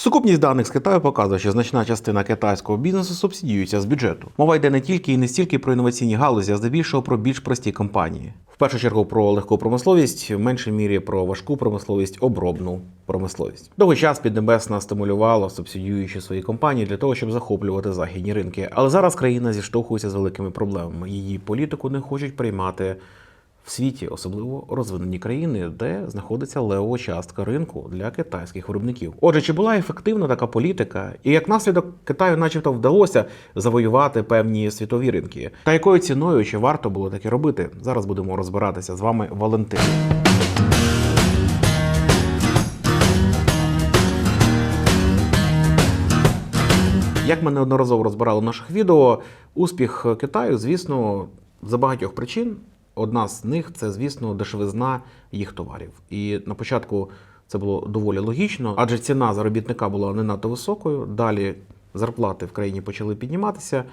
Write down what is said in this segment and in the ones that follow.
Сукупність даних з Китаю показує, що значна частина китайського бізнесу субсидіюється з бюджету. Мова йде не тільки і не стільки про інноваційні галузі, а здебільшого про більш прості компанії. В першу чергу про легку промисловість, в меншій мірі про важку промисловість, обробну промисловість. Довгий час Піднебесна стимулювала, субсидіюючи свої компанії для того, щоб захоплювати західні ринки. Але зараз країна зіштовхується з великими проблемами. Її політику не хочуть приймати в світі, особливо розвинені країни, де знаходиться левова частка ринку для китайських виробників. Отже, чи була ефективна така політика, і як наслідок Китаю, начебто, вдалося завоювати певні світові ринки? Та якою ціною чи варто було таке робити? Зараз будемо розбиратися з вами, Валентин. Як ми неодноразово розбирали в наших відео, успіх Китаю, звісно, за багатьох причин. Одна з них це, звісно, дешевизна їх товарів. І на початку це було доволі логічно, адже ціна заробітника була не надто високою. Далі зарплати в країні почали підніматися.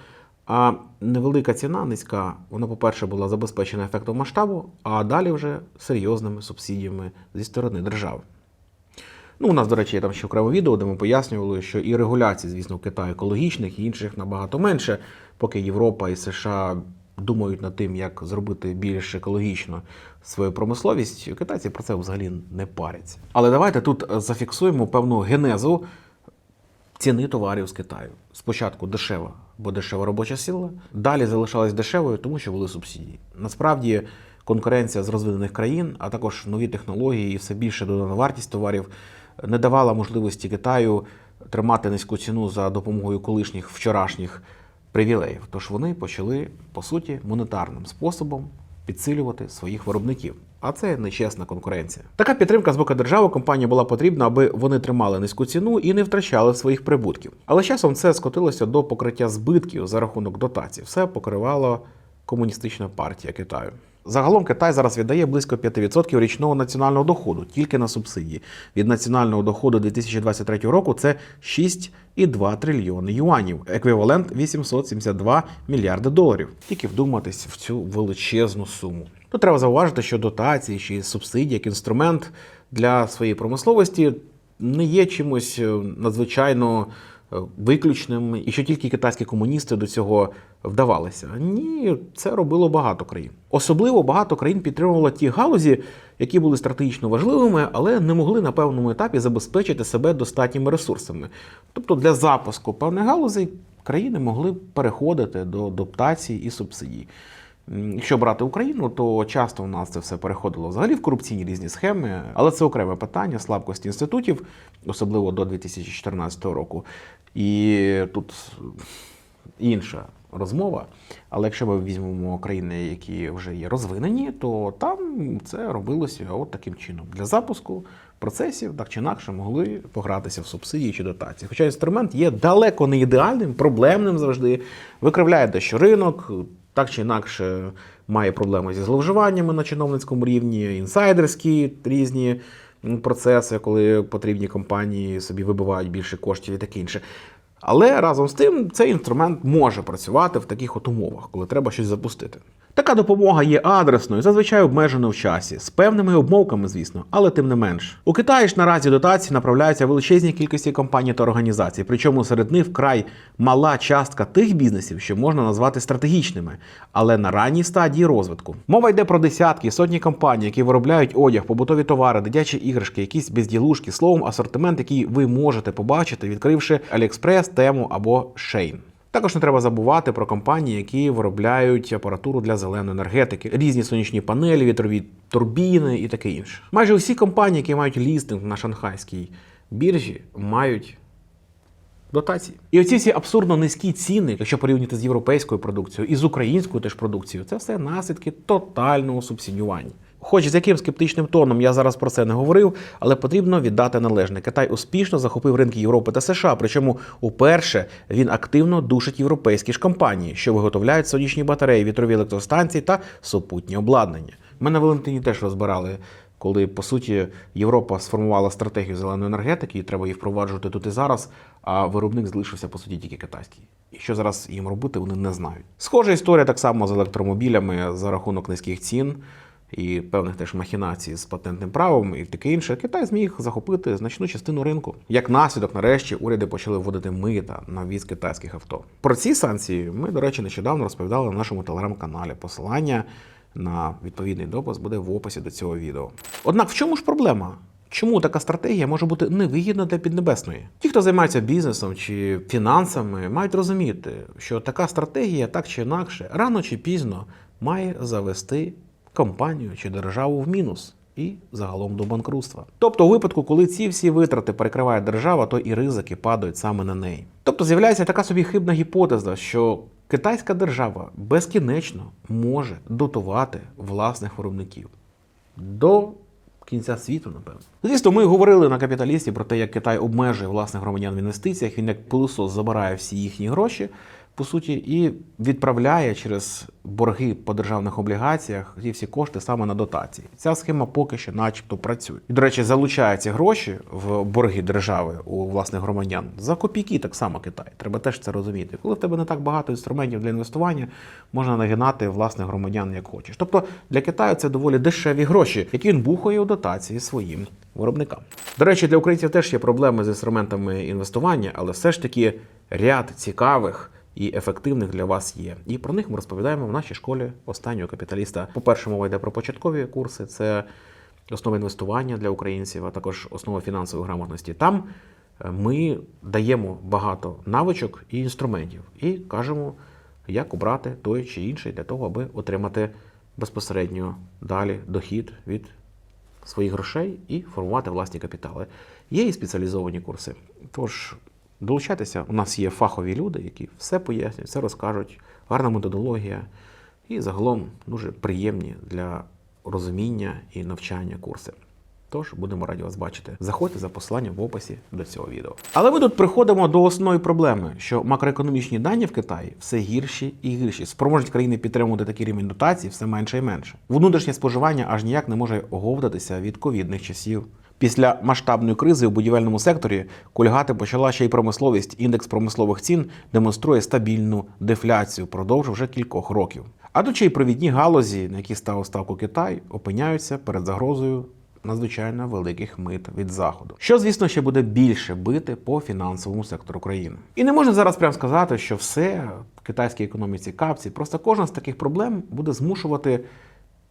А невелика ціна, низька, вона, по-перше, була забезпечена ефектом масштабу, а далі вже серйозними субсидіями зі сторони держави. Ну, у нас, до речі, є там ще окреме відео, де ми пояснювали, що і регуляцій, звісно, в Китаї екологічних, і інших набагато менше, поки Європа і США думають над тим, як зробити більш екологічно свою промисловість, китайці про це взагалі не паряться. Але давайте тут зафіксуємо певну генезу ціни товарів з Китаю. Спочатку дешева, бо дешева робоча сила, далі залишалась дешевою, тому що були субсидії. Насправді конкуренція з розвинених країн, а також нові технології і все більше додана вартість товарів не давала можливості Китаю тримати низьку ціну за допомогою колишніх вчорашніх привілеїв. Тож вони почали, по суті, монетарним способом підсилювати своїх виробників. А це нечесна конкуренція. Така підтримка з боку держави компанії була потрібна, аби вони тримали низьку ціну і не втрачали своїх прибутків. Але часом це скотилося до покриття збитків за рахунок дотацій. Все покривала комуністична партія Китаю. Загалом Китай зараз віддає близько 5% річного національного доходу тільки на субсидії. Від національного доходу 2023 року це 6,2 трильйони юанів, еквівалент 872 мільярди доларів. Тільки вдуматись в цю величезну суму. Тут треба зауважити, що дотації чи субсидії як інструмент для своєї промисловості не є чимось е, надзвичайно виключним, і що тільки китайські комуністи до цього вдавалися. Ні, це робило багато країн. Особливо багато країн підтримувало ті галузі, які були стратегічно важливими, але не могли на певному етапі забезпечити себе достатніми ресурсами. Тобто для запуску певних галузей країни могли переходити до дотацій і субсидій. Якщо брати Україну, то часто у нас це все переходило взагалі в корупційні різні схеми, але це окреме питання слабкості інститутів, особливо до 2014 року. І тут інша розмова. Але якщо ми візьмемо країни, які вже є розвинені, то там це робилося от таким чином. Для запуску процесів так чи інакше могли погратися в субсидії чи дотації. Хоча інструмент є далеко не ідеальним, проблемним завжди, викривляє дещо ринок, так чи інакше має проблеми зі зловживаннями на чиновницькому рівні, інсайдерські різні процеси, коли потрібні компанії собі вибивають більше коштів і таке інше. Але разом з тим цей інструмент може працювати в таких от умовах, коли треба щось запустити. Така допомога є адресною, зазвичай обмеженою в часі, з певними обмовками, звісно, але тим не менш. У Китаї ж наразі дотації направляються величезній кількості компаній та організацій, причому серед них вкрай мала частка тих бізнесів, що можна назвати стратегічними, але на ранній стадії розвитку. Мова йде про десятки, сотні компаній, які виробляють одяг, побутові товари, дитячі іграшки, якісь безділушки, словом, асортимент, який ви можете побачити, відкривши AliExpress, Temu або Shein. Також не треба забувати про компанії, які виробляють апаратуру для зеленої енергетики, різні сонячні панелі, вітрові турбіни і таке інше. Майже всі компанії, які мають лістинг на шанхайській біржі, мають дотації. І оці всі абсурдно низькі ціни, якщо порівняти з європейською продукцією і з українською теж продукцією, це все наслідки тотального субсидіювання. Хоч з яким скептичним тоном я зараз про це не говорив, але потрібно віддати належне. Китай успішно захопив ринки Європи та США. Причому уперше він активно душить європейські ж компанії, що виготовляють сонячні батареї, вітрові електростанції та супутні обладнання. Ми на Валентині теж розбирали, коли по суті Європа сформувала стратегію зеленої енергетики, і треба її впроваджувати тут і зараз. А виробник залишився по суті тільки китайський. І що зараз їм робити, вони не знають. Схожа історія так само з електромобілями за рахунок низьких цін. І певних теж махінацій з патентним правом і таке інше, Китай зміг захопити значну частину ринку. Як наслідок, нарешті, уряди почали вводити мита на віз китайських авто. Про ці санкції ми, до речі, нещодавно розповідали на нашому телеграм-каналі. Посилання на відповідний допис буде в описі до цього відео. Однак в чому ж проблема? Чому така стратегія може бути невигідна для Піднебесної? Ті, хто займається бізнесом чи фінансами, мають розуміти, що така стратегія так чи інакше, рано чи пізно має завести компанію чи державу в мінус. І загалом до банкрутства. Тобто, у випадку, коли ці всі витрати перекриває держава, то і ризики падають саме на неї. Тобто з'являється така собі хибна гіпотеза, що китайська держава безкінечно може дотувати власних виробників до кінця світу, напевно. Звісно, ми говорили на капіталісті про те, як Китай обмежує власних громадян в інвестиціях. Він як пилосос забирає всі їхні гроші, по суті, і відправляє через борги по державних облігаціях ці всі кошти саме на дотації. Ця схема поки що, начебто, працює. І, до речі, залучає гроші в борги держави у власних громадян за копійки, так само Китай. Треба теж це розуміти. Коли в тебе не так багато інструментів для інвестування, можна нагинати власних громадян як хочеш. Тобто для Китаю це доволі дешеві гроші, які він бухає у дотації своїм виробникам. До речі, для українців теж є проблеми з інструментами інвестування, але все ж таки ряд цікавих і ефективних для вас є. І про них ми розповідаємо в нашій школі останнього капіталіста. По-перше, мова йде про початкові курси, це основи інвестування для українців, а також основа фінансової грамотності. Там е, ми даємо багато навичок і інструментів і кажемо, як обрати той чи інший для того, аби отримати безпосередньо далі дохід від своїх грошей і формувати власні капітали. Є і спеціалізовані курси. Тож долучайтеся, у нас є фахові люди, які все пояснюють, все розкажуть, гарна методологія і загалом дуже приємні для розуміння і навчання курси. Тож будемо раді вас бачити. Заходьте за посиланням в описі до цього відео. Але ми тут приходимо до основної проблеми, що макроекономічні дані в Китаї все гірші і гірші. Спроможність країни підтримувати такий рівень дотацій все менше і менше. Внутрішнє споживання аж ніяк не може оговтатися від ковідних часів. Після масштабної кризи у будівельному секторі кульгати почала ще й промисловість. Індекс промислових цін демонструє стабільну дефляцію впродовж вже кількох років. А тут й провідні галузі, на які став ставку Китай, опиняються перед загрозою надзвичайно великих мит від заходу, що звісно ще буде більше бити по фінансовому сектору країни. І не можна зараз прямо сказати, що все в китайській економіці капці. Просто кожна з таких проблем буде змушувати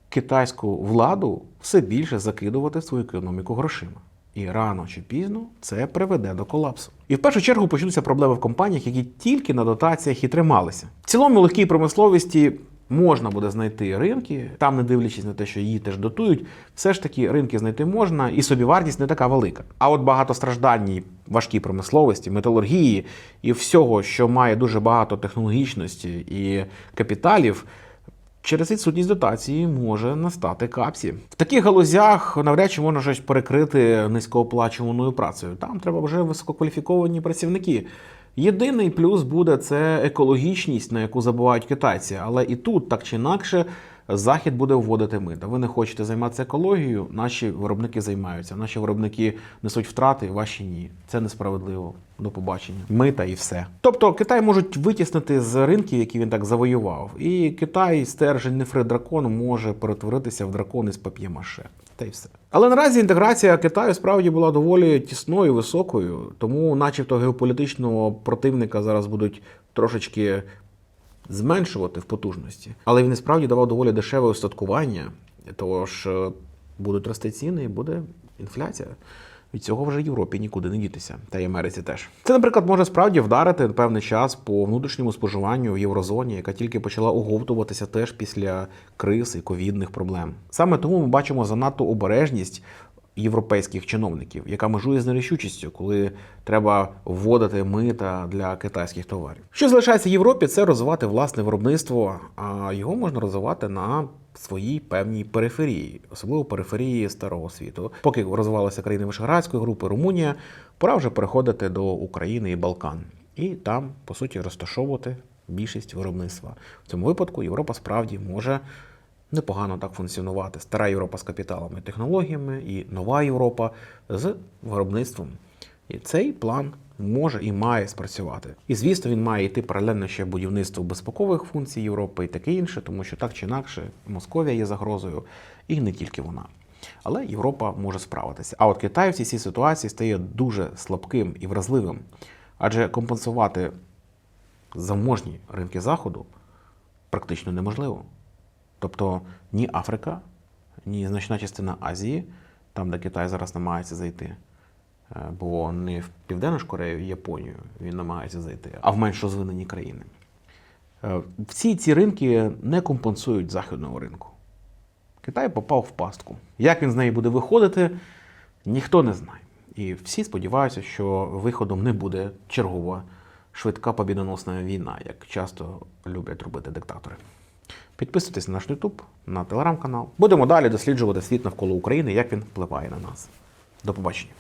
китайську владу все більше закидувати свою економіку грошима. І рано чи пізно це приведе до колапсу. І в першу чергу почнуться проблеми в компаніях, які тільки на дотаціях і трималися. В цілому легкій промисловості можна буде знайти ринки, там, не дивлячись на те, що її теж дотують, все ж таки ринки знайти можна, і собівартість не така велика. А от багатостраждальній важкій промисловості, металургії і всього, що має дуже багато технологічності і капіталів. Через відсутність дотації може настати капсі. В таких галузях навряд чи можна щось перекрити низькооплачуваною працею. Там треба вже висококваліфіковані працівники. Єдиний плюс буде це екологічність, на яку забувають китайці. Але і тут, так чи інакше, захід буде вводити мита. Ви не хочете займатися екологією, наші виробники займаються. Наші виробники несуть втрати, ваші ні. Це несправедливо. До побачення. Мита і все. Тобто Китай можуть витіснити з ринків, які він так завоював. І Китай, стержень нефри дракону, може перетворитися в дракон із пап'ємаше. Та й все. Але наразі інтеграція Китаю справді була доволі тісною, високою, тому, начебто, геополітичного противника зараз будуть трошечки зменшувати в потужності. Але він і справді давав доволі дешеве устаткування, тож е, будуть рости ціни і буде інфляція. Від цього вже Європі нікуди не дітися, та й Америці теж. Це, наприклад, може справді вдарити певний час по внутрішньому споживанню в єврозоні, яка тільки почала оговтуватися теж після криз і ковідних проблем. Саме тому ми бачимо занадто обережність європейських чиновників, яка межує з нерішучістю, коли треба вводити мита для китайських товарів. Що залишається Європі, це розвивати власне виробництво, а його можна розвивати на своїй певній периферії, особливо периферії старого світу. Поки розвивалися країни Вишеградської групи, Румунія, пора вже переходити до України і Балкан, і там, по суті, розташовувати більшість виробництва. В цьому випадку Європа справді може непогано так функціонувати. Стара Європа з капіталами і технологіями, і нова Європа з виробництвом. І цей план може і має спрацювати. І звісно, він має йти паралельно ще будівництву безпекових функцій Європи і таке інше, тому що так чи інакше Московія є загрозою, і не тільки вона. Але Європа може справитися. А от Китай в цій ситуації стає дуже слабким і вразливим, адже компенсувати заможні ринки Заходу практично неможливо. Тобто ні Африка, ні значна частина Азії, там, де Китай зараз намагається зайти, е, бо не в Південну ж Корею Японію він намагається зайти, а в менш розвинені країни. Е, Всі ці ринки не компенсують західного ринку. Китай попав в пастку. Як він з неї буде виходити, ніхто не знає. І всі сподіваються, що виходом не буде чергова швидка побідоносна війна, як часто люблять робити диктатори. Підписуйтесь на наш YouTube, на телеграм-канал. Будемо далі досліджувати світ навколо України, як він впливає на нас. До побачення.